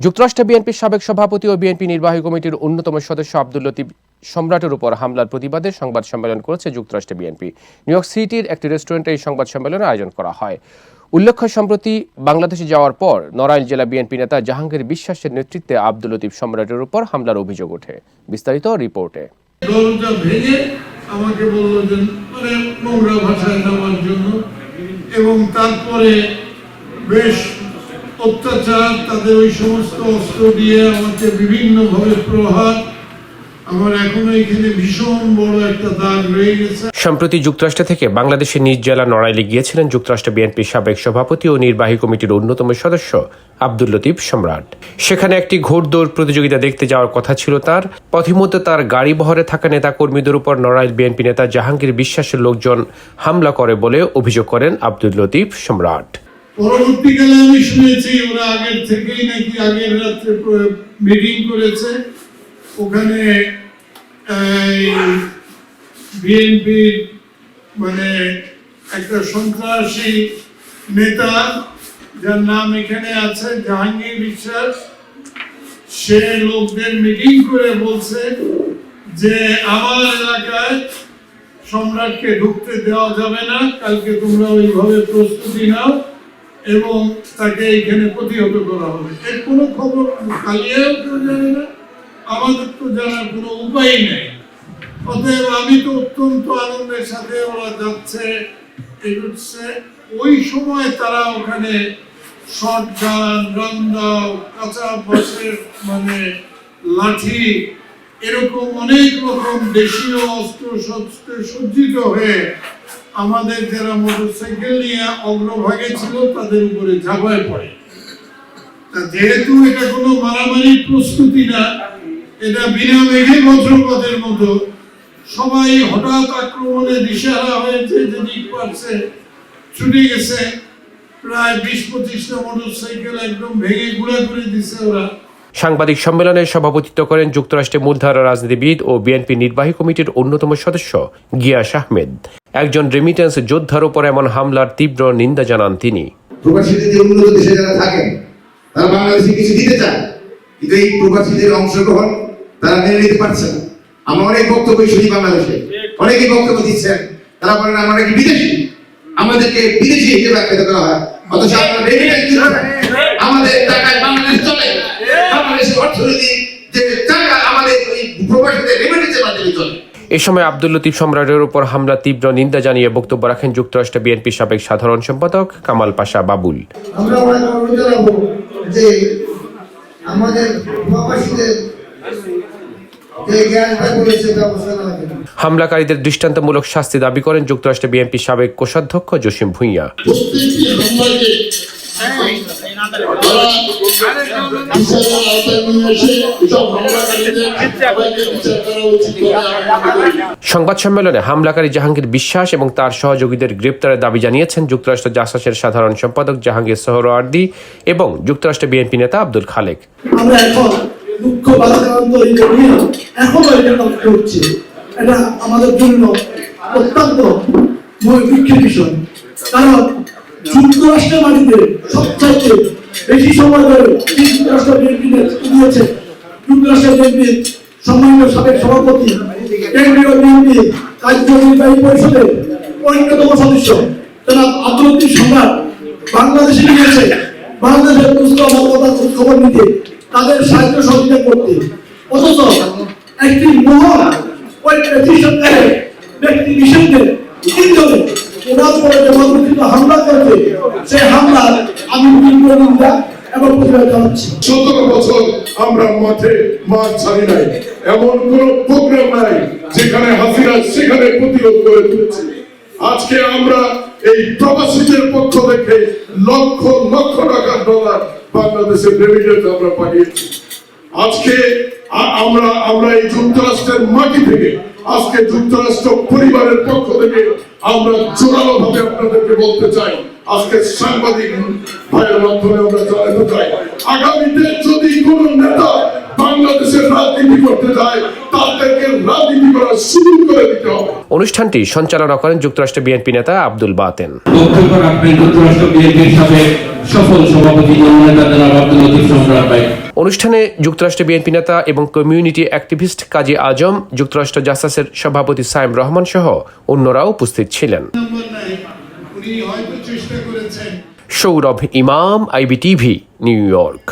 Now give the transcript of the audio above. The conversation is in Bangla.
যুক্তরাষ্ট্রে বিএনপির সাবেক সভাপতি ও বিএনপি নির্বাহী কমিটির অন্যতম সদস্য আব্দুল লতিফ সম্রাটের উপর হামলার প্রতিবাদে সংবাদ সম্মেলন করেছে যুক্তরাষ্ট্রে বিএনপি। নিউ ইয়র্ক সিটির একটি রেস্টুরেন্টে এই সংবাদ সম্মেলনের আয়োজন করা হয়। উল্লেখ্য, সম্প্রতি বাংলাদেশে যাওয়ার পর নড়াইল জেলা বিএনপি নেতা জাহাঙ্গীর বিশ্বাসের নেতৃত্বে আব্দুল লতিফ সম্রাটের উপর হামলার অভিযোগ ওঠে। বিস্তারিত রিপোর্টে। আমাকে বলল যে মানে নোংরা ভাষায় জন্য। এবং তারপরে বেশ অত্যাচার, তাদের ওই সমস্ত অস্ত্র দিয়ে আমাকে বিভিন্নভাবে প্রহার। সম্প্রতি যুক্তরাষ্ট্র থেকে বাংলাদেশের নিজ জেলা নড়াইলে গিয়েছিলেন যুক্তরাষ্ট্র বিএনপির সাবেক সভাপতি ও নির্বাহী কমিটির অন্যতম সদস্য আব্দুল লতিফ সম্রাট। সেখানে একটি ঘোড়দৌড় প্রতিযোগিতা দেখতে যাওয়ার কথা ছিল তার। পথিমধ্যে তার গাড়ি বহরে থাকা নেতা কর্মীদের উপর নড়াইল বিএনপি নেতা জাহাঙ্গীর বিশ্বাসের লোকজন হামলা করে বলে অভিযোগ করেন আব্দুল লতিফ সম্রাট। পরবর্তীকালে আমি শুনেছি, ওরা আগের থেকেই নাকি আগের রাত্রে মিটিং করেছে। ওখানে বিএনপির মানে একটা সন্ত্রাসী নেতা, যার নাম এখানে আছে জাহাঙ্গীর বিশ্বাস, সে লোকদের মিটিং করে বলছে যে, আমার এলাকায় সম্রাটকে ঢুকতে দেওয়া যাবে না, কালকে তোমরা ওইভাবে প্রস্তুতি নাও। এবং তাকে এখানে প্রতিহত করা হবে। এর কোনো খবর কালিয়াও কেউ জানে না। আমাদের তো জানার কোনো উপায় নেই। অতএব আমি তো অত্যন্ত আনন্দের সাথে ওরা যাচ্ছে এগোচ্ছে ওই সময় তারা ওখানে শটগান রান্দাও কাঁচা বাসের মানে লাঠি, এরকম অনেক রকম দেশীয় অস্ত্র শস্ত্রে সজ্জিত হয়ে আমাদের যারা মোটরসাইকেল নিয়ে অগ্রভাগে ছিল, তাদের উপরে ঝাঁপায় পড়ে। তা যেহেতু এটা কোনো মারামারি প্রস্তুতি না, এটা বিনা মেঘে বজ্রপাতের মতো। সবাই হঠাৎ আক্রমণে দিশেহারা হয়েছে যেদিক পারছে ছুটে গেছে, প্রায় বিশ পঁচিশটা মোটরসাইকেল একদম ভেঙে গুঁড়া করে দিছে ওরা। সাংবাদিক সম্মেলনে সভাপতিত্ব করেন যুক্তরাষ্ট্রের মূলধারা রাজনীতিবিদ ও বিএনপি নির্বাহী কমিটির অন্যতম সদস্য গিয়াস আহমেদ। একজন রেমিটেন্স যোদ্ধার উপর এমন হামলার তীব্র নিন্দা জানান তিনি। প্রবাসীদের উন্নত দেশে যারা থাকেন, তারা বাংলাদেশে কিছু দিতে কিন্তু এই প্রবাসীদের অংশগ্রহণ তারা মেনে নিতে অনেক বক্তব্য শুনি বাংলাদেশে বক্তব্য দিচ্ছেন, তারা বলেন বিদেশি, আমাদেরকে বিদেশি হিসেবে করা হয়, অথচ আমরা রেমিটেন্স আমাদের টাকায় বাংলাদেশ চলে, বাংলাদেশের অর্থনীতি যে টাকা আমাদের ওই প্রবাসীদের রেমিটেন্সের মাধ্যমে চলে এ সময় আব্দুল লতিফ সম্রাটের উপর হামলা তীব্র নিন্দা জানিয়ে বক্তব্য রাখেন যুক্তরাষ্ট্র বিএনপির সাবেক সাধারণ সম্পাদক কামাল পাশা বাবুল। যে আমাদের প্রবাসীদের হামলাকারীদের দৃষ্টান্তমূলক শাস্তি দাবি করেন যুক্তরাষ্ট্র বিএনপির সাবেক কোষাধ্যক্ষ জসিম ভুঁইয়া। সংবাদ সম্মেলনে হামলাকারী জাহাঙ্গীর বিশ্বাস এবং তার সহযোগীদের গ্রেপ্তারের দাবি জানিয়েছেন যুক্তরাষ্ট্র জাসাসের সাধারণ সম্পাদক জাহাঙ্গীর সোহরওয়ার্দী এবং যুক্তরাষ্ট্র বিএনপি নেতা আব্দুল খালেক। আমাদের জন্য অত্যন্ত বিষয়। কারণ যুক্তরাষ্ট্রের মাটিতে সবচাইতে বেশি সময় ধরে যে যুক্তরাষ্ট্র বিএনপি দিয়েছে যুক্তরাষ্ট্রের বিএনপির সম্মানীয় সাবেক সভাপতি, কেন্দ্রীয় বিএনপি কার্যনির্বাহী পরিষদের অন্যতম সদস্য জনাব আব্দুল সম্রাট বাংলাদেশে গিয়েছে বাংলাদেশের দুস্থ খবর নিতে তাদের সাহায্য সহযোগিতা করতে অথচ একটি মহল ওই প্রতিষ্ঠানের ব্যক্তি বিশেষদের তিনজনে ওনার উপরে যে মানবচিত হামলা করেছে সেই সতেরো বছর আমরা মাঠে মাঠ ছাড়ি নাই। এমন কোন প্রোগ্রাম নাই যেখানে হাসিনা সেখানে প্রতিরোধ করে আজকে আমরা এই প্রবাসীদের পক্ষ থেকে লক্ষ লক্ষ টাকার ডলার বাংলাদেশের রেমিটেন্স আমরা পাঠিয়েছি। আজকে আমরা আমরা এই যুক্তরাষ্ট্রের মাটি থেকে আজকে যুক্তরাষ্ট্র পরিবারের পক্ষ থেকে আমরা জোরালো ভাবে আপনাদেরকে বলতে চাই, আজকে সাংবাদিক ভাইয়ের মাধ্যমে আমরা জানাতে চাই, আগামীতে যদি কোন নেতা বাংলাদেশের রাজনীতি করতে যায় তাদেরকে রাজনীতি করা শুরু করে দিতে হবে। অনুষ্ঠানটি সঞ্চালনা করেন যুক্তরাষ্ট্র বিএনপি নেতা আব্দুল বাতেন। যুক্তরাষ্ট্র বিএনপির সাথে সফল সভাপতি জননেতা জনাব আব্দুল লতিফ সম্রাট ভাই অনুষ্ঠানে যুক্তরাষ্ট্র বিএনপি নেতা এবং কমিউনিটি অ্যাক্টিভিস্ট কাজী আজম যুক্তরাষ্ট্র জাসাসের সভাপতি সাইম রহমান সহ অন্যরাও উপস্থিত ছিলেন। সৌরভ ইমাম আইবিটিভি নিউ ইয়র্ক।